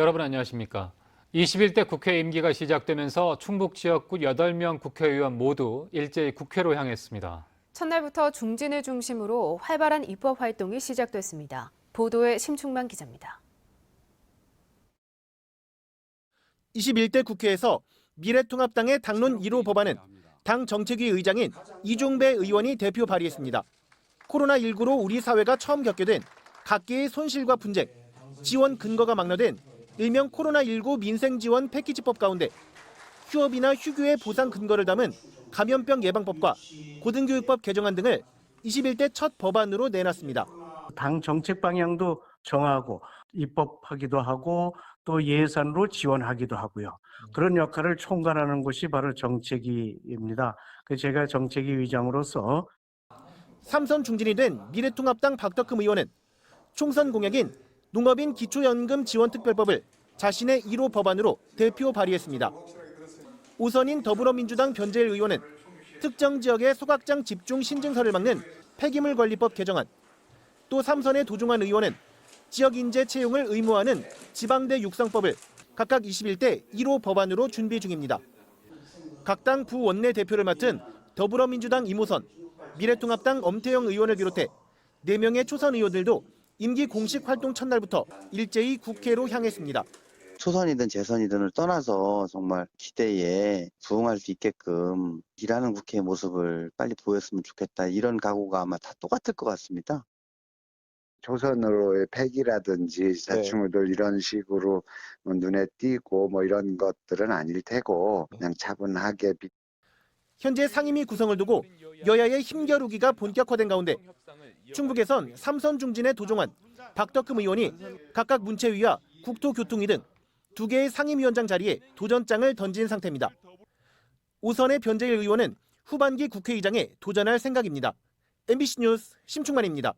여러분 안녕하십니까? 21대 국회 임기가 시작되면서 충북 지역구 8명 국회의원 모두 일제히 국회로 향했습니다. 첫날부터 중진을 중심으로 활발한 입법 활동이 시작됐습니다. 보도에 심충만 기자입니다. 21대 국회에서 미래통합당의 당론 1호 법안은 당 정책위 의장인 이종배 의원이 대표 발의했습니다. 코로나19로 우리 사회가 처음 겪게 된 각계의 손실과 분쟁, 지원 근거가 막려된 일명 코로나19 민생 지원 패키지법 가운데 휴업이나 휴교의 보상 근거를 담은 감염병 예방법과 고등교육법 개정안 등을 21대 첫 법안으로 내놨습니다. 당 정책 방향도 정하고 입법하기도 하고 또 예산으로 지원하기도 하고요. 그런 역할을 총괄하는 것이 바로 정책위입니다. 그 제가 정책위 의장으로서 삼선 중진이 된 미래통합당 박덕흠 의원은 총선 공약인 농업인 기초연금 지원특별법을 자신의 1호 법안으로 대표 발의했습니다. 오선인 더불어민주당 변재일 의원은 특정 지역의 소각장 집중 신증서를 막는 폐기물 관리법 개정안, 또 삼선의 도종환 의원은 지역 인재 채용을 의무화하는 지방대 육성법을 각각 21대 1호 법안으로 준비 중입니다. 각 당 부원내 대표를 맡은 더불어민주당 이모선, 미래통합당 엄태영 의원을 비롯해 4명의 초선 의원들도 임기 공식 활동 첫날부터 일제히 국회로 향했습니다. 초선이든 재선이든을 떠나서 정말 시대에 부응할 수 있게끔 일하는 국회의 모습을 빨리 보였으면 좋겠다. 이런 각오가 아마 다 똑같을 것 같습니다. 조선으로의 폐기라든지 자충우들 이런 식으로 뭐 눈에 띄고 뭐 이런 것들은 아닐 테고 그냥 차분하게 비- 현재 상임위 구성을 두고 여야의 힘겨루기가 본격화된 가운데 충북에선 삼선 중진의 도종환, 박덕흠 의원이 각각 문체위와 국토교통위 등 두 개의 상임위원장 자리에 도전장을 던진 상태입니다. 오선의 변재일 의원은 후반기 국회의장에 도전할 생각입니다. MBC 뉴스 심충만입니다.